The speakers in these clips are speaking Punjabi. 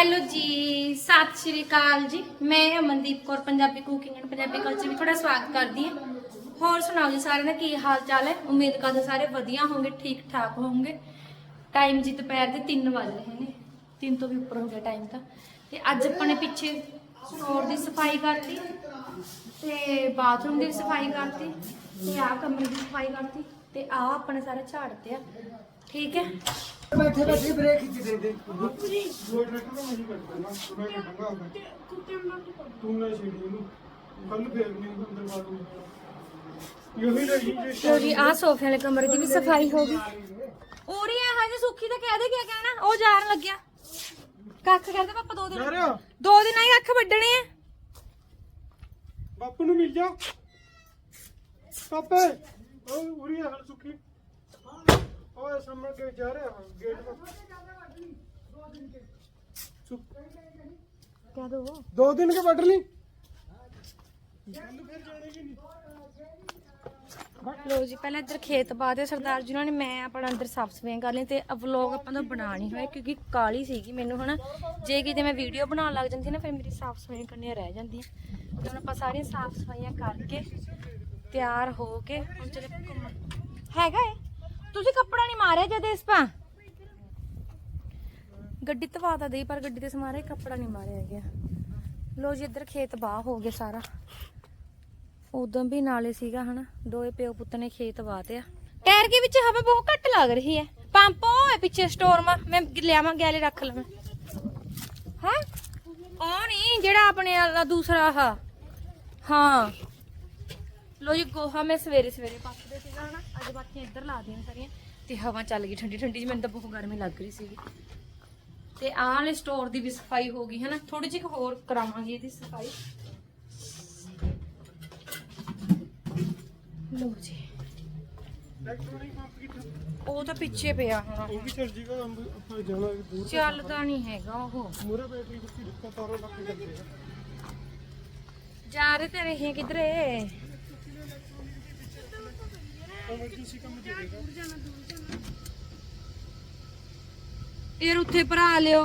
ਹੈਲੋ ਜੀ, ਸਤਿ ਸ਼੍ਰੀ ਅਕਾਲ ਜੀ। ਮੈਂ Amandeep Kaur, Punjabi cooking and Punjabi culture ਵਿੱਚ ਤੁਹਾਡਾ ਸਵਾਗਤ ਕਰਦੀ ਹਾਂ। ਹੋਰ ਸੁਣਾਓ ਜੀ ਸਾਰਿਆਂ ਦਾ, ਕੀ ਹਾਲ ਚਾਲ ਹੈ? ਉਮੀਦ ਕਰਦੇ ਸਾਰੇ ਵਧੀਆ ਹੋਵੋਗੇ ਠੀਕ ਠਾਕ ਹੋਵੋਗੇ ਟਾਈਮ ਜੀ ਦੁਪਹਿਰ ਦੇ 3 ਵੱਜ ਰਹੇ ਨੇ। 3 ਤੋਂ ਵੀ ਉੱਪਰ ਹੋ ਗਿਆ ਟਾਈਮ ਤਾਂ। ਤੇ ਅੱਜ ਆਪਾਂ ਨੇ ਪਿੱਛੇ ਸਟੋਰ ਦੀ ਸਫ਼ਾਈ ਕਰਤੀ ਤੇ ਬਾਥਰੂਮ ਦੀ ਸਫ਼ਾਈ ਕਰਤੀ ਤੇ ਆਹ ਕਮਰੇ ਦੀ ਸਫ਼ਾਈ ਕਰਤੀ ਤੇ ਆਹ ਆਪਣੇ ਸਾਰੇ ਝਾੜਤੇ ਆ। ਠੀਕ ਹੈ? ਬੈਠੇ ਬੈਠੇ ਬ੍ਰੇਕ ਖਿੱਚ ਦੇ ਦੇ। ਤੂੰ ਨਾ ਛੇੜੀ ਇਹਨੂੰ ਕੱਲ ਫੇਰ ਨਹੀਂ ਅੰਦਰ ਬਾਥਰੂਮ ਯੋਹੀ ਰਹੀ ਲੋ ਜੀ ਆਹ ਸੋਫੇ ਵਾਲੇ ਕਮਰੇ ਦੀ ਵੀ ਸਫ਼ਾਈ ਹੋ ਗਈ। ਉਰੀ ਆ ਹਜੇ ਸੁੱਖੀ ਤਾਂ ਕਹਿ ਦੇ ਕਹਿਣਾ। ਉਹ ਜਾਣ ਲੱਗਿਆ। ਕੱਖ ਕਰਦੇ ਪਾਪਾ ਦੋ ਦਿਨ ਦੋ ਦਿਨ ਆਈ ਅੱਖ ਵੱਢਣੇ ਆ। ਬਾਪੂ ਨੂੰ ਮਿਲ ਜਾ। ਪਾਪੇ ਉਰੀ ਹਲ ਸੁਖੀ। ਓਏ ਸਾਹਮਣੇ ਕੇ ਜਾ ਰਿਹਾ ਹਾਂ ਗੇਟ ਪਰ ਸੁੱਖ ਕਹਿ ਦੋ? ਦੋ ਦਿਨ ਕੇ ਵੱਢ ਲਈ? ਕੱਲ ਫੇਰ ਜਾਣੇ ਕਿ ਨਹੀਂ? ਲੋ ਜੀ ਪਹਿਲਾਂ ਇੱਧਰ ਖੇਤ ਬਾਦੇ ਸਰਦਾਰ ਜੀ ਉਹਨਾਂ ਨੇ ਮੈਂ ਆਪਣਾ ਅੰਦਰ ਸਾਫ਼ ਸਫਾਈਆਂ ਕਰ ਲਈ ਤੇ ਵਲੌਗ ਆਪਾਂ ਦਾ ਬਣਾ ਨਹੀਂ ਹੋਇਆ ਕਿਉਂਕਿ ਕਾਲੀ ਸੀਗੀ ਮੈਨੂੰ ਹਨਾ? ਜੇ ਕਿਤੇ ਮੈਂ ਵੀਡੀਓ ਬਣਾਉਣ ਲੱਗ ਜਾਂਦੀ ਨਾ ਫਿਰ ਮੇਰੀ ਸਾਫ਼ ਸਫਾਈਆਂ ਕਰਨੀਆਂ ਰਹਿ ਜਾਂਦੀਆਂ। ਤੇ ਹੁਣ ਆਪਾਂ ਸਾਰੀਆਂ ਸਾਫ਼ ਸਫਾਈਆਂ ਕਰਕੇ ਤਿਆਰ ਹੋ ਕੇ ਹੁਣ ਚਲੇ ਘੁੰਮਣ। ਹੈਗਾ ਏ ਤੁਸੀਂ ਕੱਪੜਾ ਨਹੀਂ ਮਾਰਿਆ ਜਦ ਇਸ ਪਾ? ਗੱਡੀ ਧਵਾ ਤਾਂ ਦੇਈ ਪਰ ਗੱਡੀ ਤੇ ਸਮਾਰੇ ਕੱਪੜਾ ਨਹੀਂ ਮਾਰਿਆ ਗਿਆ ਲੋ ਜੀ ਇੱਧਰ ਖੇਤ ਬਾਹ ਹੋ ਗਿਆ ਸਾਰਾ। ਉਦੋਂ ਵੀ ਨਾਲੇ ਸੀਗਾ ਹਨਾ? ਦੋਏ ਪਿਓ ਪੁੱਤ ਨੇ ਖੇਤ ਵਾਤੇ ਆ ਟਾਇਰ ਦੇ ਵਿੱਚ ਹਵਾ ਬਹੁਤ ਘੱਟ ਲੱਗ ਰਹੀ ਹੈ। ਪੰਪ ਉਹ ਹੈ ਪਿੱਛੇ ਸਟੋਰ ਮਾ ਮੈਂ ਲਿਆਵਾਂ ਗੈਲੇ ਰੱਖ ਲਵਾਂ। ਹੈ? ਉਹ ਨਹੀਂ ਜਿਹੜਾ ਆਪਣੇ ਦੂਸਰਾ ਆਹ। ਹਾਂ। ਲੋ ਜੀ ਗੋਹਾ ਮੈਂ ਸਵੇਰੇ ਸਵੇਰੇ ਪੱਕਦੇ ਸੀਗਾ ਹਨਾ। ਅੱਜ ਬਾਕੀਆਂ ਇੱਧਰ ਲਾ ਦੀਆਂ ਸਾਰੀਆਂ। ਤੇ ਹਵਾ ਚੱਲ ਗਈ ਠੰਡੀ ਠੰਡੀ ਜੀ ਮੈਨੂੰ ਤਾਂ ਬਹੁਤ ਗਰਮੀ ਲੱਗ ਰਹੀ ਸੀਗੀ। ਤੇ ਆਹ ਵਾਲੇ ਸਟੋਰ ਦੀ ਵੀ ਸਫ਼ਾਈ ਹੋ ਗਈ ਹਨਾ। ਥੋੜੀ ਜਿਹੀ ਹੋਰ ਕਰਾਵਾਂਗੇ ਇਹਦੀ ਸਫ਼ਾਈ। ਲੋ ਜੀ। ਉਹ ਤਾਂ ਪਿੱਛੇ ਪਿਆ ਹੁਣ। ਉਹ ਵੀ ਚੱਲ ਜੀਗਾ ਅੰਬ- ਆਪਾਂ ਜਾਣਾ ਦੂਰ ਚੱਲਦਾ ਨਹੀਂ ਹੈਗਾ ਉਹ। ਮੂਰੇ ਬੈਟਰੀ ਕੁੱਤੀ ਦਿੱਕਤ ਤਾਰੋ ਲੱਗ ਜਾਂਦੇ ਜਾ ਰਹੇ ਤੇ ਰਹੇ ਕਿਧਰੇ? ਐਮਰਜੈਂਸੀ ਕੰਮ ਦੇਵੇਗਾ ਯਾਰ ਉੱਥੇ ਭਰਾ ਲਿਓ।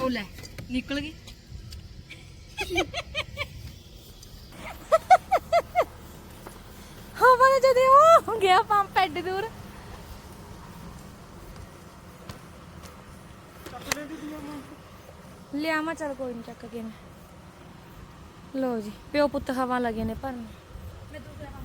ਉਹ ਲੈ, ਨਿਕਲ ਗਈ। ਹਵਾ ਨੇ ਜਦੇ ਉਹ ਗਿਆ ਪੰਪ ਐਡੀ ਦੂਰ। ਚੱਕ ਲੈਂਦੀ ਦੀਆਂ ਲਿਆਵਾਂ, ਚੱਲ ਕੋਈ ਨਹੀਂ ਚੱਕ ਕੇ ਮੈਂ। ਲੋ ਜੀ, ਪਿਓ ਪੁੱਤ ਹਵਾ ਲਗੇ ਨੇ ਭਰਨ। ਮੈਂ ਦੂਸਰਾ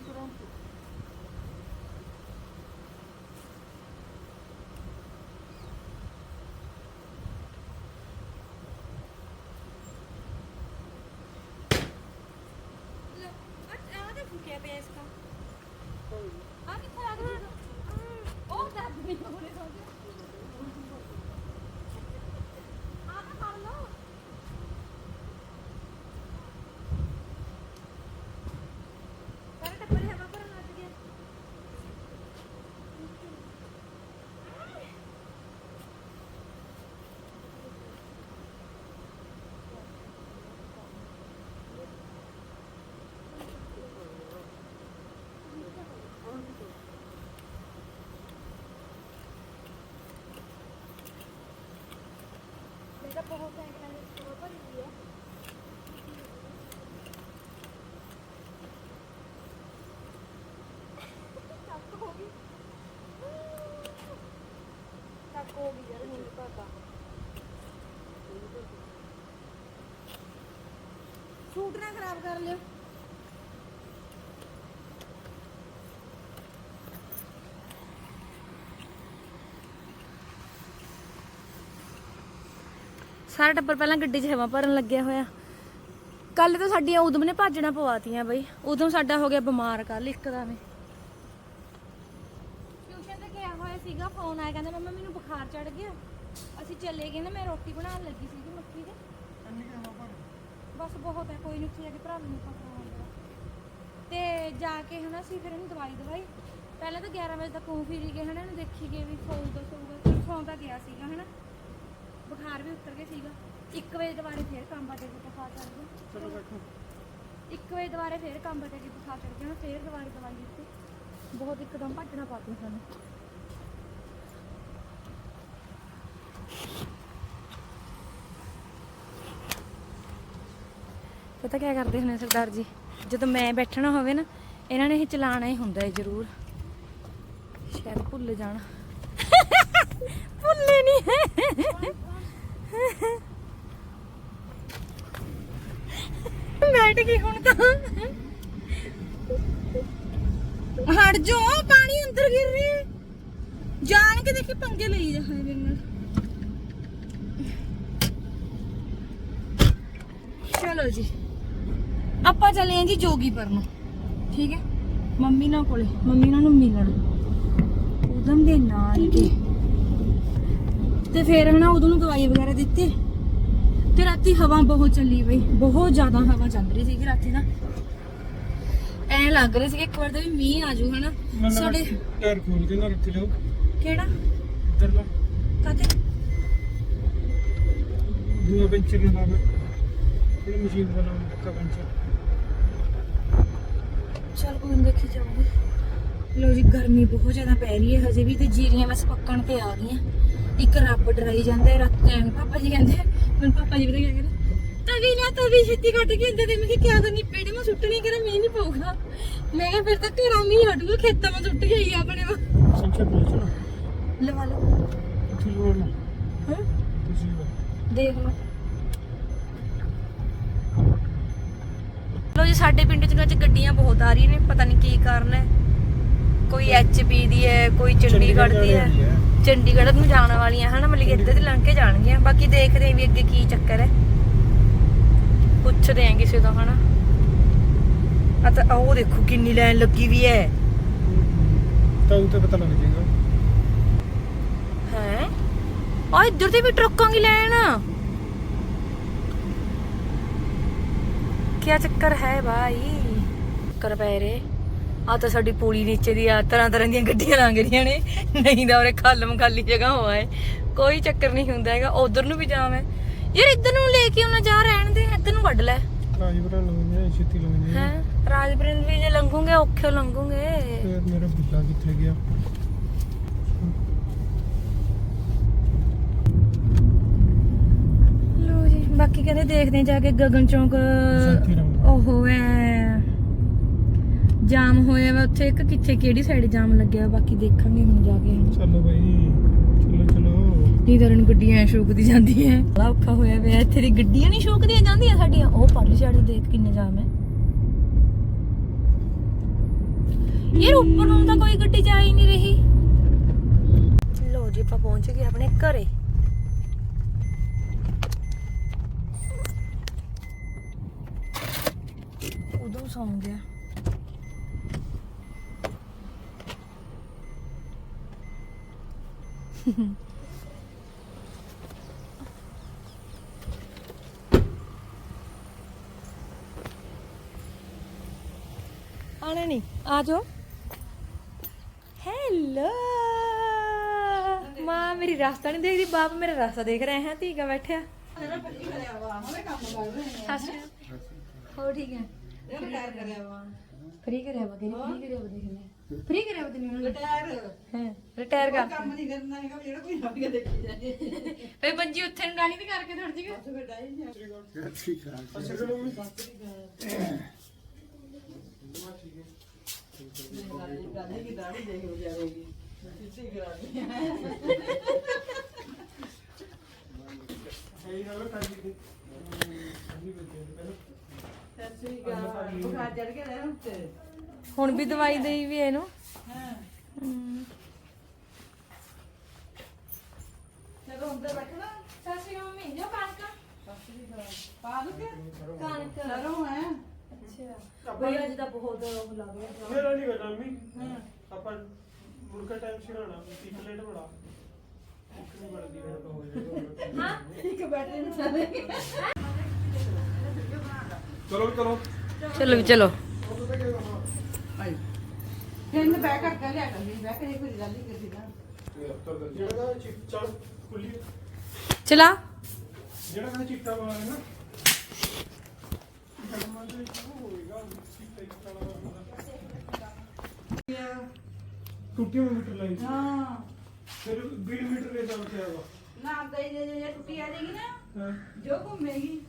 ਪੰਪ ਤੁਰੰਤ ਤੁਰੰਤ ਤੁਰੰਤ ਆ ਤੇ ਫੁਕਿਆ ਪਿਆ ਇਸਕਾ ਆ ਕਿੱਥੇ ਲੱਗ ਰਿਹਾ ਉਹ ਦਰਦ ਨਹੀਂ ਹੋ ਰਿਹਾ ਆ ਤਾਂ ਫੜ ਲਓ ਸਾਰੇ ਟੱਪਰ ਹਵਾ ਭਰਨ ਲੱਗ ਗਿਆ ਮੇਰਾ ਬਹੁਤ ਟੈਂਕ ਨਾਲ ਸਟੋਰ ਭਰੀ ਹੋਈ ਹੈ ਚੱਕ ਹੋ ਗਈ ਚੱਕ ਹੋ ਗਈ ਯਾਰ ਹੁਣ ਪਤਾ ਸੂਟ ਨਾ ਖਰਾਬ ਕਰ ਲਿਓ ਸਾਰਾ ਟੱਬਰ ਪਹਿਲਾਂ ਗੱਡੀ 'ਚ ਹਵਾ ਭਰਨ ਲੱਗਿਆ ਹੋਇਆ। ਕੱਲ ਤਾਂ ਸਾਡੀਆਂ ਉਦਮ ਨੇ ਭਾਜਣਾ ਪਵਾਤੀਆਂ ਬਈ। ਉਦੋਂ ਸਾਡਾ ਹੋ ਗਿਆ ਬਿਮਾਰ ਕੱਲ ਇੱਕਦਮ ਟਿਊਸ਼ਨ ਤੇ ਗਿਆ ਹੋਇਆ ਸੀਗਾ ਫੋਨ ਆਇਆ ਕਹਿੰਦਾ ਮੰਮਾ ਮੈਨੂੰ ਬੁਖਾਰ ਚੜ ਗਿਆ। ਅਸੀਂ ਚੱਲੇ ਗਏ ਨਾ ਮੈਂ ਰੋਟੀ ਬਣਾਉਣ ਲੱਗੀ ਸੀਗੀ ਮੱਕੀ ਦੀ। ਕੰਨੀ ਕਿ ਹਵਾ ਭਰ ਬਸ ਬਹੁਤ ਹੈ ਕੋਈ ਨਹੀਂ ਉੱਥੇ ਜਾ ਕੇ ਭਰਾ ਨੂੰ ਪਤਾ ਹੋਊਗਾ ਤੇ ਜਾ ਕੇ ਹਨਾ ਅਸੀਂ ਫਿਰ ਇਹਨੂੰ ਦਵਾਈ ਦਵਾਈ। ਪਹਿਲਾਂ ਤਾਂ 11 ਵਜੇ ਤੱਕ ਘੁੰਮ ਫਿਰੀ ਗਏ ਹਨਾ ਇਹਨੂੰ ਦੇਖੀ ਗਏ ਵੀ ਸੌਊਗਾ ਸੌਊਗਾ ਫਿਰ ਸੌਂਦਾ ਗਿਆ ਸੀਗਾ ਹਨਾ। ਬੁਖਾਰ ਵੀ ਉਤਰ ਗਿਆ ਸੀਗਾ। 1 ਵਜੇ ਦੁਬਾਰੇ ਫੇਰ ਕੰਮ ਬਾਟੇ ਤੇ ਬੁਖਾਰ ਚੜ ਗਿਆ। ਚਲੋ ਬੈਠੋ 1 ਵਜੇ ਦੁਬਾਰੇ ਫੇਰ ਕੰਮ ਬਾਟੇ ਤੇ ਬੁਖਾਰ ਚੜ ਗਿਆ। ਫੇਰ ਦੁਬਾਰੇ ਦਵਾਈ ਦਿੱਤੀ। ਬਹੁਤ ਇੱਕਦਮ ਭੱਜਣਾ ਪਾਤੀ ਸਾਨੂੰ। ਪਤਾ ਕੀ ਕਰਦੇ ਹੁੰਦੇ ਸਰਦਾਰ ਜੀ? ਜਦੋਂ ਮੈਂ ਬੈਠਣਾ ਹੋਵੇ ਨਾ ਇਹਨਾਂ ਨੇ ਇਹ ਚਲਾਣਾ ਹੀ ਹੁੰਦਾ ਹੈ ਜ਼ਰੂਰ। ਸ਼ਾਇਦ ਭੁੱਲ ਜਾਣ। ਭੁੱਲੇ ਨਹੀਂ ਬੈਠ ਗਈ ਹੁਣ ਤਾਂ। ਹਟ ਜੋ, ਪਾਣੀ ਅੰਦਰ ਗਿਰ ਰਿਹਾ ਹੈ। ਜਾਣ ਕੇ ਦੇਖੀ ਪੰਗੇ ਲਈ ਜਾ ਮੇਰੇ ਨਾਲ। ਚਲੋ ਜੀ। ਆਪਾਂ ਚਲੇ ਆਂ ਜੀ ਜੋਗੀਪੁਰ ਨੂੰ। ਠੀਕ ਹੈ? ਮੰਮੀ ਨਾਲ ਕੋਲੇ। ਮੰਮੀ ਨਾਲ ਨੂੰ ਮਿਲਣ। ਉਦਮ ਦੇ ਨਾਲ ਕੇ ਤੇ ਫੇਰ ਹਨਾ ਉਦੋਂ ਨੂੰ ਦਵਾਈ ਵਗੈਰਾ ਦਿੱਤੀ। ਤੇ ਰਾਤੀ ਹਵਾ ਬਹੁਤ ਚੱਲੀ ਬਈ ਬਹੁਤ ਜ਼ਿਆਦਾ ਹਵਾ ਚੱਲ ਰਹੀ ਸੀਗੀ ਰਾਤੀ ਨਾ। ਐ ਲੱਗ ਰਿਹਾ ਸੀ ਕਿ ਇੱਕ ਵਾਰ ਤਾਂ ਵੀ ਮੀਂਹ ਆ ਜੂ ਹਨਾ। ਸਾਡੇ ਟਾਇਰ ਖੋਲ ਕੇ ਨਾ ਰੱਖ ਲਿਓ। ਕਿਹੜਾ? ਇੱਧਰ ਲਾ। ਕਾਤੇ ਦੂਆ ਪੈਂਚਰ ਨਾ ਲਾਵੇ ਕਿਹੜੀ ਮਸ਼ੀਨ ਵਾਲਾ ਪੱਕਾ ਪੈਂਚਰ? ਚਲ ਕੋਈ ਨੀ ਦੇਖੀ ਜਾਊਗੀ। ਲੋ ਜੀ ਗਰਮੀ ਬਹੁਤ ਜ਼ਿਆਦਾ ਪੈ ਰਹੀ ਹੈ ਹਜੇ ਵੀ ਤੇ ਜੀਰੀਆਂ ਬਸ ਪੱਕਣ ਤੇ ਆ ਗਈਆਂ। ਇੱਕ ਰੱਬ ਡਰਾਈ ਜਾਂਦਾ ਹੈ ਰਾਤ ਟਾਈਮ ਪਾਪਾ ਜੀ ਕਹਿੰਦੇ ਮੈਨੂੰ ਪਾਪਾ ਜੀ ਕੀ ਕਹਿੰਦੇ ਤਵੀ ਲਿਆ ਤਵੀ ਛੇਤੀ ਕੱਟ ਕੇ ਅੰਦਰ ਦੇ ਮੈਂ ਕਿਹਾ ਕਿਆ ਕਰਨੀ ਪੇੜੇ ਮੈਂ ਸੁੱਟਣੀ ਕਰਾਂ ਮੀਂਹ ਨਹੀਂ ਪਊਗਾ। ਮੈਂ ਕਿਹਾ ਫਿਰ ਤਾਂ ਘਰਾਂ ਮੀਂਹ ਹਟੂਗਾ ਖੇਤਾਂ ਮੈਂ ਸੁੱਟ ਗਈ ਆਪਣੇ ਵਾ ਸੰਚਰ ਪਹੁੰਚ ਨਾ। ਲਵਾ ਲਓ। ਕਿੱਥੇ ਲਵਾਉਣਾ ਹਾਂ? ਤੁਸੀਂ ਵਾ ਦੇਖ ਲਓ। ਲੋ ਜੀ ਸਾਡੇ ਪਿੰਡ ਚ ਅੱਜ ਗੱਡੀਆਂ ਬਹੁਤ ਆ ਰਹੀਆਂ ਨੇ ਪਤਾ ਨਹੀਂ ਕੀ ਕਾਰਨ ਹੈ। ਕੋਈ ਐਚਪੀ ਦੀ ਹੈ ਕੋਈ ਚੰਡੀਗੜ੍ਹ ਦੀ ਹੈ। ਚੰਡੀਗੜ੍ਹ ਨੂੰ ਜਾਣ ਵਾਲੀਆਂ ਹਨ ਮਤਲਬ ਕਿ ਇੱਧਰ ਦੀ ਲੰਘ ਕੇ ਜਾਣਗੀਆਂ। ਬਾਕੀ ਦੇਖਦੇ ਆਂ ਵੀ ਅੱਗੇ ਕੀ ਚੱਕਰ ਹੈ। ਪੁੱਛਦੇ ਆਂ ਕਿਸੇ ਤੋਂ ਹਨਾ। ਆ ਤਾਂ ਉਹ ਦੇਖੋ ਕਿੰਨੀ ਲਾਈਨ ਲੱਗੀ ਵੀ ਹੈ। ਤਾਂ ਉਹ ਤੇ ਪਤਾ ਲੱਗ ਜਾਏਗਾ। ਹੈ? ਆ ਇੱਧਰ ਤੇ ਵੀ ਟਰੱਕਾਂ ਦੀ ਲਾਈਨ। ਕੀ ਚੱਕਰ ਹੈ ਭਾਈ ਕਰ ਪੈ ਰੇ ਆ ਤਾਂ ਸਾਡੀ ਪੂਲੀ ਨੀਚੇ ਦੀ ਆ ਤਰ੍ਹਾਂ ਤਰ੍ਹਾਂ ਦੀਆਂ ਗੱਡੀਆਂ ਲੰਘ ਰਹੀਆਂ ਨੇ। ਨਹੀਂ ਤਾਂ ਉਰੇ ਖਾਲਮ ਖਾਲੀ ਜਗ੍ਹਾ ਹੋਆ ਹੈ ਕੋਈ ਚੱਕਰ ਨਹੀਂ ਹੁੰਦਾ ਹੈਗਾ ਉਧਰ ਨੂੰ ਵੀ ਹੈ ਯਾਰ ਇੱਧਰ ਨੂੰ ਲੈ ਕੇ ਉਹਨਾਂ ਜਾ ਰਹਿਣ ਦੇ ਇੱਧਰ ਨੂੰ ਕੱਢ ਲੈ। ਰਾਜਪੁਰਾ ਲਵਾਂਗੇ ਛੇਤੀ ਹੈ? ਰਾਜਪੁਰਨ ਵੀ ਜੇ ਲੰਘੂਗੇ ਔਖੇ ਲੰਘੂਗੇ। ਫਿਰ ਮੇਰਾ ਬਿੱਲਾ ਕਿੱਥੇ ਗਿਆ? ਲੋ ਜੀ ਬਾਕੀ ਕਹਿੰਦੇ ਦੇਖਦੇ ਜਾ ਕੇ ਗਗਨ ਚੌਂਕ ਉਹ ਹੈ ਜਾਮ ਹੋਇਆ ਵਾ ਉੱਥੇ ਇੱਕ ਕਿੱਥੇ ਕਿਹੜੀ ਸਾਈਡ ਜਾਮ ਲੱਗਿਆ? ਬਾਕੀ ਦੇਖਾਂਗੇ ਹੁਣ ਜਾ ਕੇ ਚਲੋ ਭਾਈ ਚਲੋ ਚਲੋ। ਨੀਦਰ ਨੂੰ ਗੱਡੀਆਂ ਸ਼ੋਕਦੀ ਜਾਂਦੀ ਹੈ ਬੜਾ ਔਖਾ ਹੋਇਆ ਵੇ ਇੱਥੇ ਦੀ ਗੱਡੀਆਂ ਨਹੀਂ ਸ਼ੋਕਦੀਆਂ ਜਾਂਦੀਆਂ ਸਾਡੀਆਂ। ਉਹ ਪਰਲੀ ਸਾਈਡ ਦੇਖ ਕਿੰਨੇ ਜਾਮ ਹੈ ਯਾਰ ਉੱਪਰ ਨੂੰ ਤਾਂ ਕੋਈ ਗੱਡੀ ਜਾ ਹੀ ਨਹੀਂ ਰਹੀ। ਲੋ ਜੀ ਆਪਾਂ ਪਹੁੰਚ ਗਏ ਆਪਣੇ ਘਰੇ। ਉਦੋਂ ਸੌਂ ਗਿਆ। ਆਣਾ ਨਹੀਂ ਆ ਜਾਓ। ਹੈਲੋ ਮਾਂ ਮੇਰੀ ਰਾਸਤਾ ਨਹੀਂ ਦੇਖਦੀ ਬਾਪ ਮੇਰਾ ਰਾਸਤਾ ਦੇਖ ਰਿਹਾ ਹੈ ਧੀਗਾ ਬੈਠਿਆ। ਹੋ ਠੀਕ ਹੈ? ਫ੍ਰੀ ਕਰਿਆ ਵਾ। ਕਿਹਨੇ ਫ੍ਰੀ ਕਰਿਆ ਵਾ ਦੇਖਨੇ ਫ੍ਰੀ ਕਰਿਆ ਵਾ ਤੈਨੂੰ ਰਿਟਾਇਰ ਹੈ ਰਿਟਾਇਰ ਕਰ ਕੰਮ ਨਹੀਂ ਕਰਨਾ ਹੈਗਾ ਜਿਹੜਾ ਕੋਈ ਕੇ ਦੇਖੀ ਜਾਂਦੇ ਵੇ ਬੰਜੀ ਉੱਥੇ ਨੂੰ ਗਾਲੀ ਵੀ ਕਰਕੇ ਥੋੜ ਜੀ ਅੱਛਾ ਚਲੋ ਮੰਮੀ ਸਹੀ ਗੱਲ ਕਰ ਦਿੱਤੀ ਹੁਣ ਵੀ ਦਵਾਈ ਦੇਈ ਵੀ ਇਹਨੂੰ? ਹਮ। ਸਤਿ ਸ਼੍ਰੀ ਅਕਾਲ ਮੰਮੀ। ਜੋ ਕਣਕ? ਕਣਕ। ਸਰੋਂ ਹੈ। ਅੱਛਾ। ਬਈ ਅੱਜ ਤਾਂ ਬਹੁਤ ਉਹ ਲੱਗ ਰਿਹਾ। ਮੇਰਾ ਨਹੀਂ ਕਰਨਾ ਮੰਮੀ। ਆਪਾਂ ਮੁਰਗਾ ਟਾਈਮ ਸਿਰਾਣਾ ਇੱਕ ਪਲੇਟ ਬੜਾ ਇੱਕ ਨਹੀਂ ਬਣਦੀ ਫਿਰ ਤਾਂ। ਹੋ। ਜਾਏਗਾ ਚਲੋ। ਚਲੋ ਚਲੋ। ਆਈ। ਫਿਰ ਮੈਂ ਬੈਕ ਨਾ ਜਿਹੜਾ ਚਿੱਟਾ ਖੁੱਲੀ ਚਲਾ। ਜਿਹੜਾ ਕਹਿੰਦਾ ਚਿੱਟਾ ਬਣਾਉਣਾ ਨਾ। ਟੁੱਟੀ ਮੀਟਰ ਲਾਈ ਹਾਂ। ਫਿਰ 20 ਮੀਟਰ ਦੇ ਦਾਮ ਆਵਾ ਨਾ ਗਈ ਜੇ ਜੇ ਟੁੱਟੀ ਆ ਜਾਏਗੀ ਨਾ ਜੋ ਘੁੰਮੇਗੀ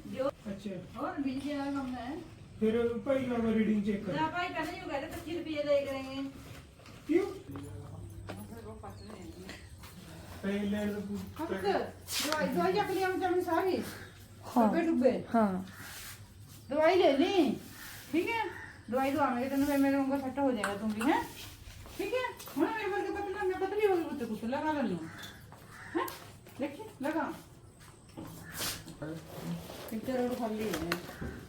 फिर भाई का मैं रीडिंग चेक कर। ना भाई का नहीं होगा तो पच्चीस रुपये दे करेंगे। क्यों? पहले तो, तो दवाई दवाई क्या लिए हम तो तुमने सारी। डब्बे हाँ। डुब्बे। हाँ। दवाई ले ली। ठीक है? दवाई दवा मेरे तेन मेरे उनका छट्टा हो जाएगा तुम भी है? ठीक है? हूँ मेरे पर के तो पतला मैं पतली हो गई कुत्ते कुत्ते लगा ले लूँ। हैं? देखिए लगा। हाँ। कितने रोड खाली है।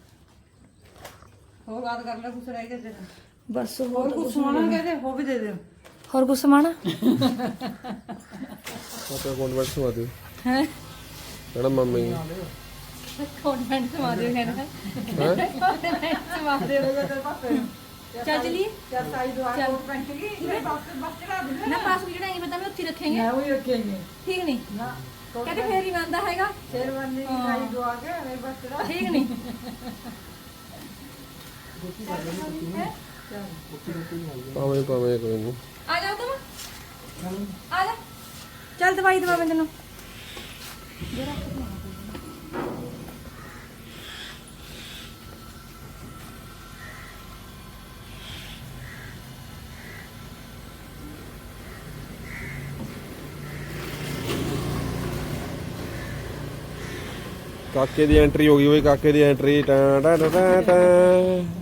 ਹੋਰ ਬਾਤ ਕਰ ਲੈ ਕੁਛ ਰਹਿ ਗਿਆ ਤੇਰਾ ਬਸ ਹੋਰ ਕੁਛ ਸੁਣਾਣਾ ਕਹਿੰਦੇ ਹੋ ਵੀ ਦੇ ਦੇ ਹੋਰ ਕੁਛ ਸੁਣਾਣਾ ਪਾਪਾ ਕੌਨਵੈਂਟ ਸੁਣਾ ਦਿਓ ਹੈ ਕਹਿੰਦਾ ਮੰਮੀ ਕੌਨਵੈਂਟ ਸੁਣਾ ਦਿਓ ਕਹਿੰਦਾ ਕੌਨਵੈਂਟ ਸੁਣਾ ਦਿਓ ਚੱਲ ਚਲੀ ਚੱਲ ਸਾਈ ਦੁਆ ਕੌਨਵੈਂਟ ਚਲੀ ਇਹ ਬਾਕਸ ਬਸ ਚੜਾ ਦੇ ਨਾ ਪਾਸ ਵੀ ਚੜਾਏਗੇ ਪਤਾ ਮੈਂ ਉੱਥੇ ਰੱਖेंगे ਹਾਂ ਉਹ ਰੱਖेंगे ਠੀਕ ਨਹੀਂ ਨਾ ਕਹਿੰਦੇ ਫੇਰ ਹੀ ਬੰਦਾ ਹੈਗਾ ਫੇਰ ਬੰਦੇ ਦੀ ਸਾਈ ਦੁਆ ਕੇ ਮੈਂ ਬਸ ਚੜਾ ਠੀਕ ਨਹੀਂ ਪਾਵੇਂ ਪਾਵੇਂ ਕੋਈ ਨਹੀਂ। ਆ ਜਾਓ ਤੁਮ ਆ ਜਾ। ਚੱਲ ਦਵਾਈ ਦਵਾ ਮੈਂ ਤੈਨੂੰ। ਕਾਕੇ ਦੀ ਐਂਟਰੀ ਹੋ ਗਈ ਓਏ ਕਾਕੇ ਦੀ ਐਂਟਰੀ ਟਾ ਟਾ ਟਾ ਟਾ।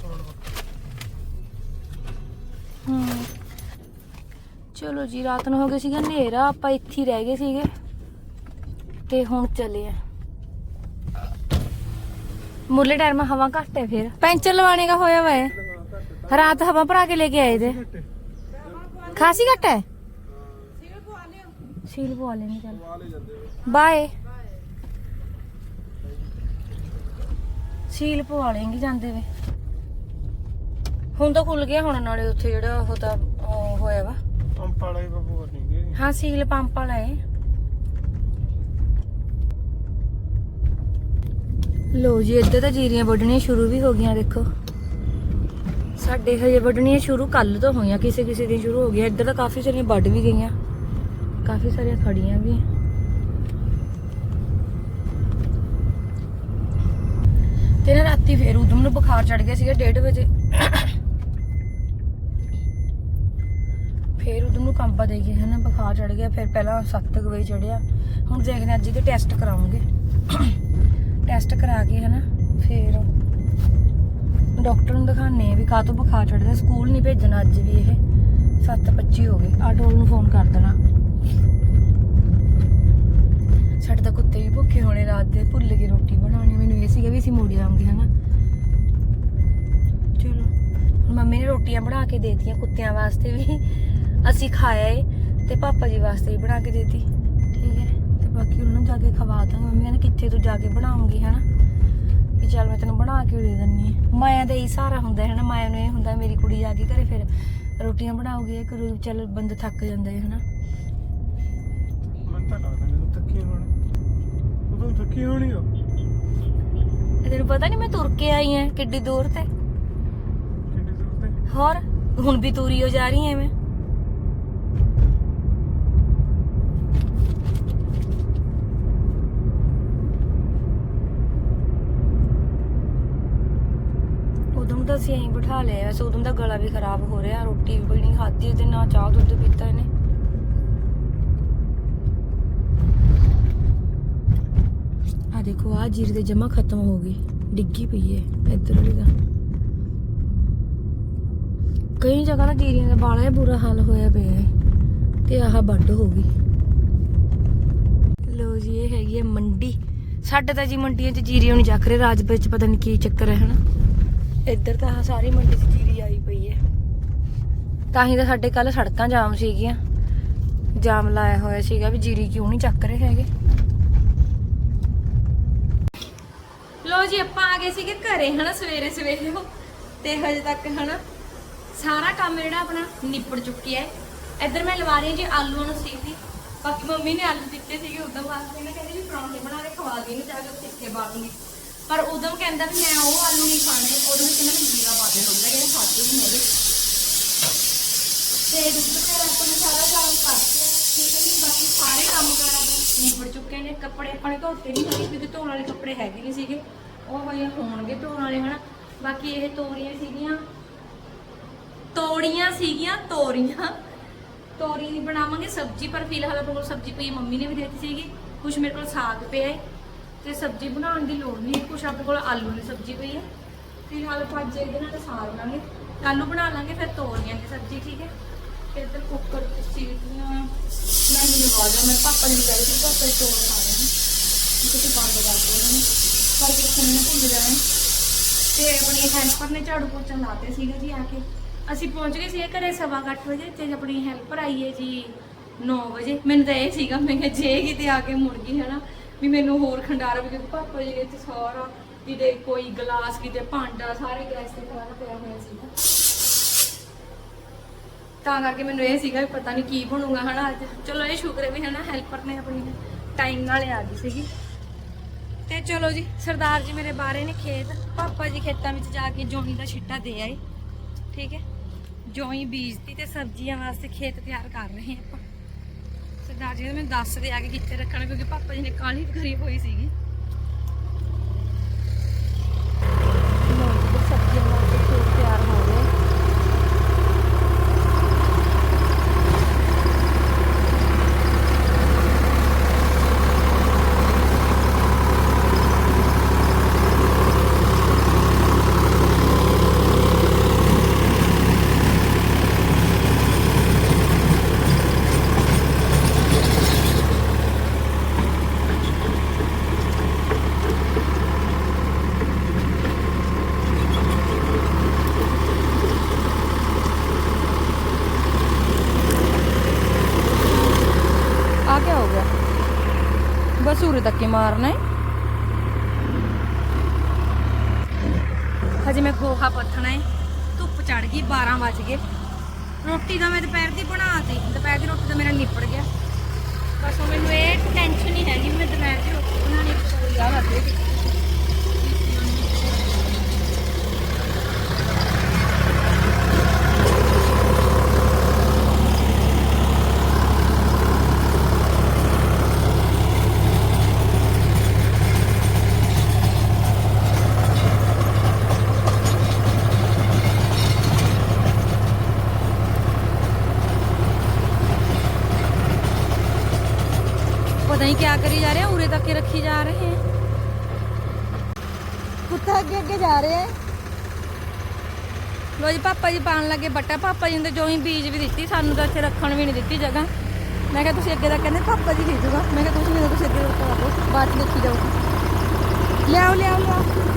ਚਲੋ ਜੀ, ਰਾਤ ਨੂੰ ਹੋ ਗਿਆ ਸੀਗਾ ਹਨੇਰਾ, ਆਪਾਂ ਇੱਥੇ ਹੀ ਰਹਿ ਗਏ ਸੀਗੇ। ਤੇ ਹੁਣ ਚੱਲੇ ਆ। ਮੁਰਲੇ ਟਾਇਰ ਮਾ ਹਵਾ ਘੱਟ ਹੈ ਫਿਰ। ਪੈਂਚਰ ਲਵਾਣੇ ਦਾ ਹੋਇਆ ਵਾ ਹੈ ਰਾਤ ਹਵਾ ਭਰਾ ਕੇ ਲੈ ਕੇ ਆਏ ਦੇ ਖਾਸੀ ਘੱਟ ਹੈ? ਸੀਲ ਪਵਾ ਲੈਣੀ ਚੱਲ ਬਾਏ। ਸੀਲ ਪਵਾ ਲੈਂਗੇ ਜਾਂਦੇ ਵੇ। ਹੁਣ ਤਾਂ ਖੁੱਲ ਗਿਆ ਹੁਣ, ਨਾਲੇ ਉੱਥੇ ਜਿਹੜਾ ਉਹ ਤਾਂ, ਉਹ ਹੋਇਆ ਵਾ। ਪੰਪ ਵਾਲਾ ਹੀ ਬਾਬੂ ਨਹੀਂ ਗਏ। ਹਾਂ, ਸੀਲ ਪੰਪ ਵਾਲਾ ਏ। ਲੋ ਜੀ, ਇੱਧਰ ਤਾਂ ਜੀਰੀਆਂ ਵੱਢਣੀਆਂ ਸ਼ੁਰੂ ਵੀ ਹੋ ਗਈਆਂ, ਦੇਖੋ। ਸਾਡੇ ਹਜੇ ਵੱਢਣੀਆਂ ਸ਼ੁਰੂ ਕੱਲ ਤੋਂ ਹੋਈਆਂ, ਕਿਸੇ ਕਿਸੇ ਦੀ ਸ਼ੁਰੂ ਹੋ ਗਈਆਂ। ਇੱਧਰ ਤਾਂ ਕਾਫੀ ਸਾਰੀਆਂ ਵੱਢ ਵੀ ਗਈਆਂ। ਕਾਫੀ ਸਾਰੀਆਂ ਖੜੀਆਂ ਵੀ। ਤੇ ਨਾ ਰਾਤੀ ਫੇਰ ਉਦਮ ਨੂੰ ਬੁਖਾਰ ਚੜ ਗਿਆ ਸੀਗਾ 1:30 ਵਜੇ। ਫੇਰ ਉਦੋਂ ਨੂੰ ਦੇ ਗਏ ਹਨਾ, ਬੁਖਾਰ ਚੜ ਗਿਆ, ਫਿਰ ਪਹਿਲਾਂ 7 ਵਜੇ ਚੜਿਆ ਹੁਣ ਦੇਖਦੇ ਅੱਜ ਇਹਦੇ ਟੈਸਟ ਕਰਾਉਂਗੇ। ਟੈਸਟ ਕਰਾ ਕੇ, ਹਨਾ, ਫੇਰ ਡਾਕਟਰ ਨੂੰ ਦਿਖਾਣੇ ਆ ਵੀ ਕਾਹ ਤੋਂ ਬੁਖਾਰ ਚੜਦਾ ਸਕੂਲ ਨਹੀਂ ਭੇਜਣਾ ਅੱਜ ਵੀ ਇਹ। 7:25 ਹੋ ਗਏ। ਆਟੋਲ ਨੂੰ ਫੋਨ ਕਰ ਦੇਣਾ। ਸਾਡੇ ਤਾਂ ਕੁੱਤੇ ਵੀ ਭੁੱਖੇ ਹੋਣੇ ਰਾਤ ਦੇ, ਭੁੱਲ ਗਏ ਰੋਟੀ ਬਣਾਉਣੀ। ਮੈਨੂੰ ਇਹ ਸੀਗਾ ਵੀ ਅਸੀਂ ਮੁੜ ਆਉਂਗੇ, ਹਨਾ। ਚਲੋ। ਮੰਮੀ ਨੇ ਰੋਟੀਆਂ ਬਣਾ ਕੇ ਦੇਤੀਆਂ ਕੁੱਤਿਆਂ ਵਾਸਤੇ ਵੀ। ਅਸੀਂ ਖਾਇਆ ਏ ਤੇ ਪਾਪਾ ਜੀ ਵਾਸਤੇ ਵੀ ਬਣਾ ਕੇ ਦੇਤੀ। ਠੀਕ ਹੈ ਤੇ ਬਾਕੀ ਉਹਨਾਂ ਨੂੰ ਜਾ ਕੇ ਖਵਾ ਦਾਂਗੇ। ਮੰਮੀ ਕਹਿੰਦੇ ਕਿੱਥੇ ਤੂੰ ਜਾ ਕੇ ਬਣਾਉਂਗੀ ਹਨਾ? ਵੀ ਚੱਲ ਮੈਂ ਤੈਨੂੰ ਬਣਾ ਕੇ ਦੇ ਦਿੰਨੀ ਆ ਮਾਇਆ ਦਾ ਹੀ ਸਹਾਰਾ ਹੁੰਦਾ ਹੈ ਹਨਾ? ਮਾਇਆ ਨੂੰ ਇਹ ਹੁੰਦਾ ਮੇਰੀ ਕੁੜੀ ਜਾ ਕੇ ਘਰੇ ਫਿਰ ਰੋਟੀਆਂ ਬਣਾਉਗੀ ਇਹ ਕਰੂ ਚੱਲ ਬੰਦਾ ਥੱਕ ਜਾਂਦਾ ਹੈ ਹਨਾ? ਮਨ ਤਾਂ ਲੱਗਦਾ ਜਦੋਂ ਥੱਕੀ ਹੋਣੀ। ਉਦੋਂ ਥੱਕੀ ਹੋਣੀ ਆ। ਤੇ ਤੈਨੂੰ ਪਤਾ ਨਹੀਂ ਮੈਂ ਤੁਰ ਕੇ ਆਈ ਆ ਕਿੱਡੀ ਦੂਰ ਤੇ। ਕਿੰਨੀ ਦੂਰ ਤੇ? ਹੋਰ ਹੁਣ ਵੀ ਤੂਰੀ ਹੋ ਜਾ ਰਹੀ ਐ ਮੈਂ ਉਦੋਂ ਤਾਂ ਅਸੀਂ ਐਂ ਬਿਠਾ ਲਿਆ ਵੈਸੇ ਉਦੋਂ ਦਾ ਗਲਾ ਵੀ ਖਰਾਬ ਹੋ ਰਿਹਾ, ਰੋਟੀ ਵੀ ਨਹੀਂ ਖਾਧੀ, ਉਹਦੇ ਨਾ ਚਾਹ ਦੁੱਧ ਪੀਤਾ ਇਹਨੇ। ਆ ਦੇਖੋ ਆ ਜੀਰੇ ਦੇ ਜਮਾ ਖਤਮ ਹੋ ਗਈ ਡਿੱਗੀ ਪਈ ਹੈ ਇੱਧਰ ਵੀ ਦਾ ਕਈ ਜਗ੍ਹਾ ਨਾ ਜੀਰੀਆਂ ਦਾ ਬਾਲਾ ਹੀ ਬੁਰਾ ਹਾਲ ਹੋਇਆ ਪਿਆ ਹੈ ਤੇ ਆਹ ਵੱਢ ਹੋ ਗਈ। ਲੋ ਜੀ, ਇਹ ਹੈਗੀ ਹੈ ਮੰਡੀ। ਸਾਡੇ ਤਾਂ ਜੀ ਮੰਡੀਆਂ 'ਚ ਜੀਰੀ ਨਹੀਂ ਚੱਕ ਰਹੇ, ਰਾਜ ਵਿੱਚ ਪਤਾ ਨਹੀਂ ਕੀ ਚੱਕਰ ਹੈ, ਹਨਾ? ਇੱਧਰ ਤਾਂ ਸਾਰੀ ਮੰਡੀ 'ਚ ਜੀਰੀ ਆਈ ਪਈ ਹੈ ਤਾਂ ਹੀ ਤਾਂ ਸਾਡੇ ਕੱਲ ਸੜਕਾਂ ਜਾਮ ਸੀਗੀਆਂ। ਜਾਮ ਲਾਇਆ ਹੋਇਆ ਸੀਗਾ ਵੀ ਜੀਰੀ ਕਿਉਂ ਨਹੀਂ ਚੱਕ ਰਹੇ ਹੈਗੇ। ਲੋ ਜੀ, ਆਪਾਂ ਆ ਗਏ ਸੀਗੇ ਘਰੇ ਹਨਾ, ਸਵੇਰੇ ਸਵੇਰੇ ਤੇ ਹਜੇ ਤੱਕ ਹਨਾ, ਸਾਰਾ ਕੰਮ ਜਿਹੜਾ ਆਪਣਾ ਨਿਪੜ ਚੁੱਕਿਆ ਹੈ ਇੱਧਰ ਮੈਂ ਲਵਾ ਰਹੀ ਜੀ ਆਲੂਆਂ ਨੂੰ ਸੀਟੀ। ਬਾਕੀ ਮੰਮੀ ਨੇ ਆਲੂ ਦਿੱਤੇ ਸੀਗੇ, ਉਦੋਂ ਬਾਅਦ ਕਹਿੰਦੇ ਵੀ ਪਰੌਂਠੇ ਬਣਾ ਕੇ ਖਵਾ ਦੇ ਨੂੰ ਜਾ ਸਿੱਕੇ ਬਾਲੂਗੀ ਪਰ ਉਦੋਂ ਕਹਿੰਦਾ ਵੀ ਮੈਂ ਉਹ ਆਲੂ ਨਹੀਂ ਖਾਣੇ, ਉਹਦੇ ਵਿੱਚ ਇਹਨਾਂ ਨੇ ਜੀਰਾ ਪਾ ਦੇ ਹੁੰਦਾ ਕਿ ਖਾਦੇ ਨਹੀਂ ਹੈਗੇ। ਤੇ ਦੁੱਧ ਵਗੈਰਾ ਆਪਾਂ ਨੇ ਸਾਰਾ ਕੰਮ ਕਰਤਾ ਠੀਕ ਹੈ ਜੀ, ਬਾਕੀ ਸਾਰੇ ਕੰਮ ਕਰ ਨਿਬੜ ਚੁੱਕੇ ਨੇ। ਕੱਪੜੇ ਆਪਣੇ ਧੋਤੇ ਨਹੀਂ ਹੈਗੇ, ਕਿਉਂਕਿ ਧੋਣ ਵਾਲੇ ਕੱਪੜੇ ਹੈਗੇ ਨਹੀਂ ਸੀਗੇ। ਉਹ ਹੋਏ ਹੋਣਗੇ ਧੋਣ ਵਾਲੇ, ਹਨਾ? ਬਾਕੀ ਇਹ ਤੋਰੀਆਂ ਸੀਗੀਆਂ। ਤੋੜੀਆਂ ਸੀਗੀਆਂ, ਤੋਰੀਆਂ। ਤੋਰੀ ਦੀ ਬਣਾਵਾਂਗੇ ਸਬਜ਼ੀ, ਪਰ ਫਿਲਹਾਲ ਆਪਣੇ ਕੋਲ ਸਬਜ਼ੀ ਪਈ ਮੰਮੀ ਨੇ ਵੀ ਦੇ ਦਿੱਤੀ ਸੀਗੀ। ਕੁਝ ਮੇਰੇ ਕੋਲ ਸਾਗ ਪਿਆ ਹੈ। ਤੇ ਸਬਜ਼ੀ ਬਣਾਉਣ ਦੀ ਲੋੜ ਨਹੀਂ ਕੁਛ ਆਪਣੇ ਕੋਲ ਆਲੂ ਦੀ ਸਬਜ਼ੀ ਪਈ ਹੈ ਫਿਲਹਾਲ ਆਪਾਂ ਅੱਜ ਇਹਦੇ ਨਾਲ ਸਾਗ ਬਣਾਵਾਂਗੇ। ਆਲੂ ਬਣਾ ਲਾਂਗੇ, ਫਿਰ ਤੋਰੀਆਂ ਦੀ ਸਬਜ਼ੀ, ਠੀਕ ਹੈ? ਤੇ ਇੱਧਰ ਕੁੱਕਰ ਚ ਸੀਟੀਆਂ ਮੈਂ ਨਹੀਂ ਲਵਾ ਜਾ ਮੇਰੇ ਪਾਪਾ ਨੇ ਕਹਿ ਕਹੀ ਸੀ, ਪਾਪਾ ਨੇ ਤੋੜ ਖਾ ਰਹੇ ਨੇ। ਤੁਸੀਂ ਬੰਦ ਕਰ ਦਿਓ ਇਹਨਾਂ ਨੂੰ। ਪਰ ਕਿ ਖੁੰਨੇ ਭੁੱਲ ਜਾਣੇ। ਤੇ ਆਪਣੀ ਹੈਲਪਰ ਨੇ ਝਾੜੂ ਪੋਚਾ ਲਾਤੇ ਸੀਗਾ ਜੀ ਆ ਕੇ। ਅਸੀਂ ਪਹੁੰਚ ਗਏ ਸੀ ਘਰੇ ਸਵਾ ਕੁ ਅੱਠ ਵਜੇ ਤੇ ਆਪਣੀ ਹੈਲਪਰ ਆਈ ਹੈ ਜੀ 9 ਵਜੇ। ਮੈਨੂੰ ਤਾਂ ਇਹ ਸੀਗਾ, ਮੈਂ ਕਿਹਾ ਜੇ ਕਿਤੇ ਆ ਕੇ ਮੁੜ ਗਈ, ਹਨਾ। ਵੀ ਮੈਨੂੰ ਹੋਰ ਖੰਡਾਰਾ ਵੀ ਕਿਉਂਕਿ ਪਾਪਾ ਜੀ ਦੇ ਇੱਥੇ ਸਾਰਾ ਕਿਤੇ ਕੋਈ ਗਲਾਸ, ਕਿਤੇ ਭਾਂਡਾ, ਸਾਰੇ ਗੈਸ ਤੇ ਖਲਾਰਾ ਪਿਆ ਹੋਇਆ ਸੀਗਾ। ਤਾਂ ਕਰਕੇ ਮੈਨੂੰ ਇਹ ਸੀਗਾ ਵੀ ਪਤਾ ਨਹੀਂ ਕੀ ਬਣੂਗਾ, ਹਨਾ? ਅੱਜ ਚਲੋ ਇਹ ਸ਼ੁਕਰ ਹੈ ਵੀ ਹਨਾ ਹੈਲਪਰ ਨੇ ਆਪਣੀ ਟਾਈਮ ਨਾਲ ਆ ਗਈ ਸੀਗੀ। ਤੇ ਚਲੋ ਜੀ, ਸਰਦਾਰ ਜੀ ਮੇਰੇ ਬਾਰੇ ਨੇ ਖੇਤ, ਪਾਪਾ ਜੀ ਖੇਤਾਂ ਵਿੱਚ ਜਾ ਕੇ ਜੋਈ ਦਾ ਛਿੱਟਾ ਦੇ ਆਏ, ਠੀਕ ਹੈ? ਜੋਈ ਬੀਜਤੀ ਤੇ ਸਬਜ਼ੀਆਂ ਵਾਸਤੇ ਖੇਤ ਤਿਆਰ ਕਰ ਰਹੇ ਹਾਂ ਆਪਾਂ। ਸਰਦਾਰ ਜੀ ਨੇ ਮੈਨੂੰ ਦੱਸ ਦੇ ਆ ਕੇ ਕਿੱਥੇ ਰੱਖਣਾ, ਕਿਉਂਕਿ ਪਾਪਾ ਜੀ ਨੇ ਕਾਲੀ ਕਰੀ ਹੋਈ ਸੀਗੀ। ਨੂੰ ਧੱਕੇ ਮਾਰਨੇ। ਹਜੇ ਮੈਂ ਗੋਹਾ ਪੱਥਣਾ ਹੈ ਧੁੱਪ ਚੜ ਗਈ 12 ਵਜ ਗਏ। ਰੋਟੀ ਤਾਂ ਮੈਂ ਦੁਪਹਿਰ ਦੀ ਬਣਾਤੀ ਦੁਪਹਿਰ ਦੀ ਰੋਟੀ ਤਾਂ ਮੇਰਾ ਨਿਪੜ ਗਿਆ। ਬਸ ਉਹ ਮੈਨੂੰ ਇਹ ਟੈਨਸ਼ਨ ਹੀ ਹੈਗੀ, ਮੈਂ ਦੁਪਹਿਰ ਦੀ ਰੋਟੀ ਬਣਾਣੀ ਕੋਈ ਆ। ਰਹੀ क्या करी जा रहे हैं उरे तक के रखी जा रहे हैं ਕੁੱਤਾ ਅੱਗੇ ਅੱਗੇ ਜਾ ਰਹੇ ਹੈ ਲੋ ਜੀ ਪਾਪਾ ਜੀ ਪਾਣ ਲੱਗੇ ਬੱਟਾ ਪਾਪਾ ਜੀ ਨੇ ਤਾਂ ਜੋ ਹੀ ਬੀਜ ਵੀ ਦਿੱਤੀ ਸਾਨੂੰ ਤਾਂ ਇੱਥੇ ਰੱਖਣ ਵੀ ਨਹੀਂ ਦਿੱਤੀ ਜਗ੍ਹਾ ਮੈਂ ਕਿਹਾ ਤੁਸੀਂ ਅੱਗੇ ਦਾ ਕਹਿੰਦੇ ਪਾਪਾ ਜੀ ਖੇਜੂਗਾ ਮੈਂ ਕਿਹਾ ਤੁਸੀਂ ਨਹੀਂ ਤੁਸੀਂ ਅੱਗੇ ਰੱਖੋ ਆਓ ਬਾਅਦ ਚ ਦੇਖੀ ਜਾਓ ਲਿਆਓ ਲਿਆਓ ਲਿਆਓ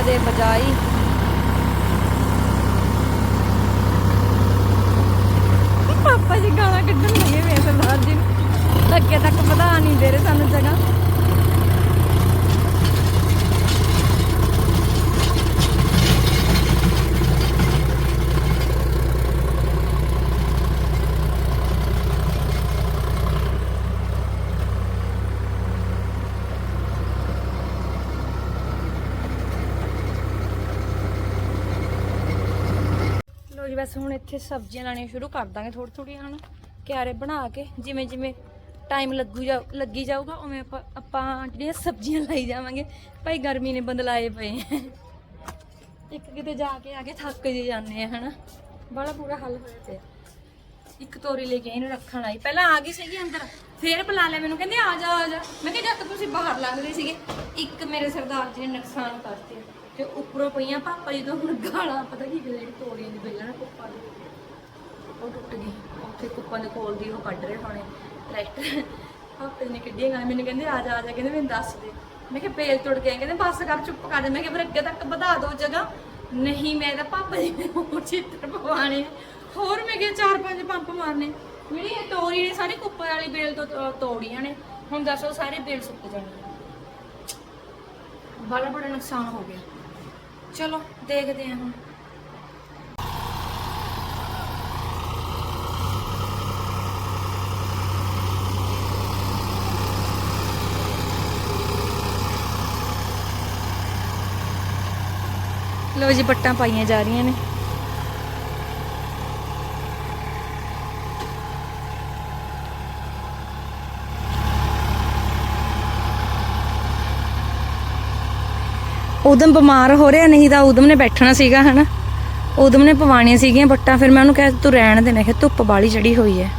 ਕਦੇ ਬਜਾਈ ਪਾਪਾ ਜੀ ਗਾਲਾਂ ਕੱਢਣ ਲੱਗੇ ਮੇਰੇ ਸਰਦਾਰ ਜੀ ਨੂੰ। ਅੱਗੇ ਤੱਕ ਵਧਾ ਨਹੀਂ ਦੇ ਰਹੇ ਸਾਨੂੰ ਜਗ੍ਹਾ ਲੋ ਜੀ ਬਸ ਹੁਣ ਇੱਥੇ ਸਬਜ਼ੀਆਂ ਲਾਣੀਆਂ ਸ਼ੁਰੂ ਕਰ ਦਾਂਗੇ ਥੋੜੀ ਥੋੜੀਆਂ ਹਨ। ਕਿਆਰੇ ਬਣਾ ਕੇ, ਜਿਵੇਂ ਜਿਵੇਂ ਟਾਈਮ ਲੱਗੂ ਜਾ, ਲੱਗੀ ਜਾਊਗਾ, ਉਵੇਂ ਆਪਾਂ ਆਪਾਂ ਜਿਹੜੀਆਂ ਸਬਜ਼ੀਆਂ ਲਾਈ ਜਾਵਾਂਗੇ, ਭਾਈ ਗਰਮੀ ਨੇ ਬੰਦਲਾਏ ਪਏ ਆ। ਇੱਕ ਕਿਤੇ ਜਾ ਕੇ ਆ ਕੇ ਥੱਕ ਜੇ ਜਾਂਦੇ ਆ, ਹਨਾ। ਬੜਾ ਪੂਰਾ ਹੱਲ ਹੋਇਆ ਪਿਆ। ਇੱਕ ਤੋਰੀ ਲੈ ਕੇ ਇਹਨੂੰ ਰੱਖਣ ਆਈ। ਪਹਿਲਾਂ ਆ ਗਈ ਸੀਗੀ ਅੰਦਰ, ਫੇਰ ਬੁਲਾ ਲਿਆ ਮੈਨੂੰ, ਕਹਿੰਦੇ ਆ ਜਾ ਆ ਜਾ। ਮੈਂ ਕਿਹਾ ਜਦ ਤੱਕ ਤੁਸੀਂ ਬਾਹਰ ਲੰਘਦੇ ਸੀਗੇ, ਇੱਕ ਮੇਰੇ ਸਰਦਾਰ ਜੀ ਨੇ ਨੁਕਸਾਨ ਕਰਤੇ। ਤੇ ਉੱਪਰੋਂ ਪਈਆਂ ਪਾਪਾ ਜੀ ਤੋਂ ਹੁਣ ਗਾਲਾਂ, ਪਤਾ ਕੀ ਗੱਲ ਜਿਹੜੀ ਤੋਰੀਆਂ ਦੀ ਬੇਲਾਂ ਨਾ ਕੁੱਪਾਂ ਦੀ। ਉਹ ਟੁੱਟ ਗਈ। ਉੱਥੇ ਕੁੱਪਾਂ ਦੇ ਕੋਲ ਦੀ ਉਹ ਕੱਢ ਰਹੇ ਹੋਣੇ। ਟਰੈਕਟਰ ਪਾਪੇ ਨੇ ਕੱਢੀਆਂ ਗਾਲਾਂ। ਮੈਨੂੰ ਕਹਿੰਦੇ, ਆ ਜਾ ਆ ਜਾ। ਕਹਿੰਦੇ, ਮੈਨੂੰ ਦੱਸ ਦੇ। ਮੈਂ ਕਿਹਾ, ਬੇਲ ਟੁੱਟ ਗਏ ਕਹਿੰਦੇ, ਬਸ ਕਰ, ਚੁੱਪ ਕਰ ਜਾ। ਮੈਂ ਕਿਹਾ, ਫਿਰ ਅੱਗੇ ਤੱਕ ਵਧਾ ਦਿਓ ਜਗ੍ਹਾ। ਨਹੀਂ, ਮੈਂ ਤਾਂ ਪਾਪਾ ਜੀ ਨੇ ਹੋਰ ਚਿੱਤਰ ਪਵਾਣੇ ਹੋਰ ਮੈਂ ਕਿਹਾ, ਚਾਰ ਪੰਜ ਪੰਪ ਮਾਰਨੇ। ਜਿਹੜੀ ਇਹ ਤੋਰੀ ਨੇ ਸਾਰੇ ਕੁੱਪੇ ਵਾਲੀ ਬੇਲ ਤੋਂ ਤੋੜੀਆਂ ਨੇ। ਹੁਣ ਦੱਸੋ ਸਾਰੇ ਬੇਲ ਸੁੱਕ ਜਾਣੀ ਬੜਾ ਬੜਾ ਨੁਕਸਾਨ ਹੋ ਗਿਆ। ਚਲੋ ਦੇਖਦੇ ਹਾਂ ਹੁਣ। ਲੋ ਜੀ ਪੱਟਾਂ ਪਾਈਆਂ ਜਾ ਰਹੀਆਂ ਨੇ। ਉਦਮ ਬਿਮਾਰ ਹੋ ਰਿਹਾ, ਨਹੀਂ ਤਾਂ ਉਦਮ ਨੇ ਬੈਠਣਾ ਸੀਗਾ, ਹਨਾ। ਉਦਮ ਨੇ ਪਵਾਣੀਆਂ ਸੀਗੀਆਂ ਬੱਟਾਂ, ਫਿਰ ਮੈਂ ਉਹਨੂੰ ਕਿਹਾ, ਤੂੰ ਰਹਿਣ ਦੇ ਮੈਂ ਕਿਹਾ ਧੁੱਪ ਬਾਲੀ ਚੜੀ ਹੋਈ ਹੈ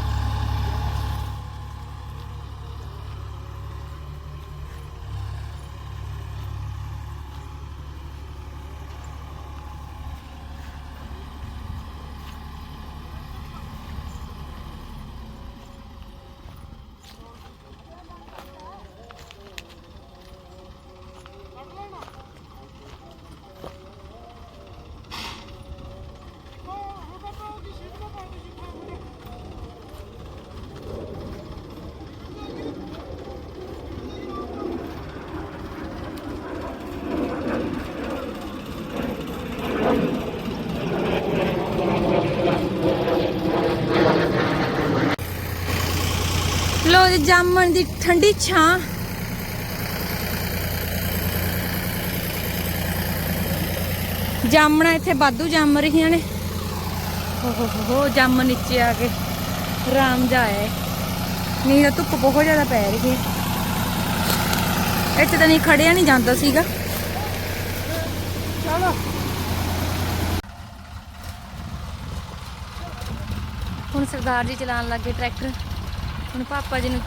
ਲੋ ਜੀ ਜਾਮਣ ਦੀ ਠੰਡੀ ਛਾਂ। ਜਾਮਣਾ ਇੱਥੇ ਬਾਦੂ ਜੰਮ ਰਹੀਆਂ ਨੇ। ਹੋ ਹੋ ਹੋ ਨੀਚੇ ਆ ਕੇ ਰਾਮ ਜਾਏ ਨਹੀਂ ਤਾਂ ਧੁੱਪ ਬਹੁਤ ਜ਼ਿਆਦਾ ਪੈ ਰਹੀ ਹੈ ਇੱਥੇ ਤਾਂ ਨਹੀਂ ਖੜਿਆ ਨਹੀਂ ਜਾਂਦਾ ਸੀਗਾ। ਚਲੋ। ਹੁਣ ਸਰਦਾਰ ਜੀ ਚਲਾਉਣ ਲੱਗੇ ਟਰੈਕਟਰ। ਹੁਣ ਪਾਪਾ ਜੀ ਨੂੰ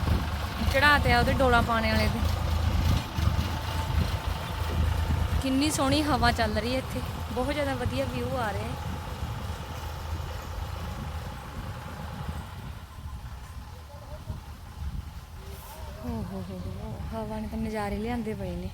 ਚੜਾ ਤੇ ਆ ਉਹਦੇ ਡੋਲਾ ਪਾਣੇ ਵਾਲੇ ਤੇ। ਕਿੰਨੀ ਸੋਹਣੀ ਹਵਾ ਚੱਲ ਰਹੀ ਹੈ ਇੱਥੇ। ਬਹੁਤ ਜ਼ਿਆਦਾ ਵਧੀਆ ਵਿਊ ਆ ਰਿਹਾ ਹੈ। ਹੋ ਹੋ ਹੋ, ਹਵਾ ਨੇ ਤਾਂ ਨਜ਼ਾਰੇ ਲਿਆਂਦੇ ਪਏ ਨੇ।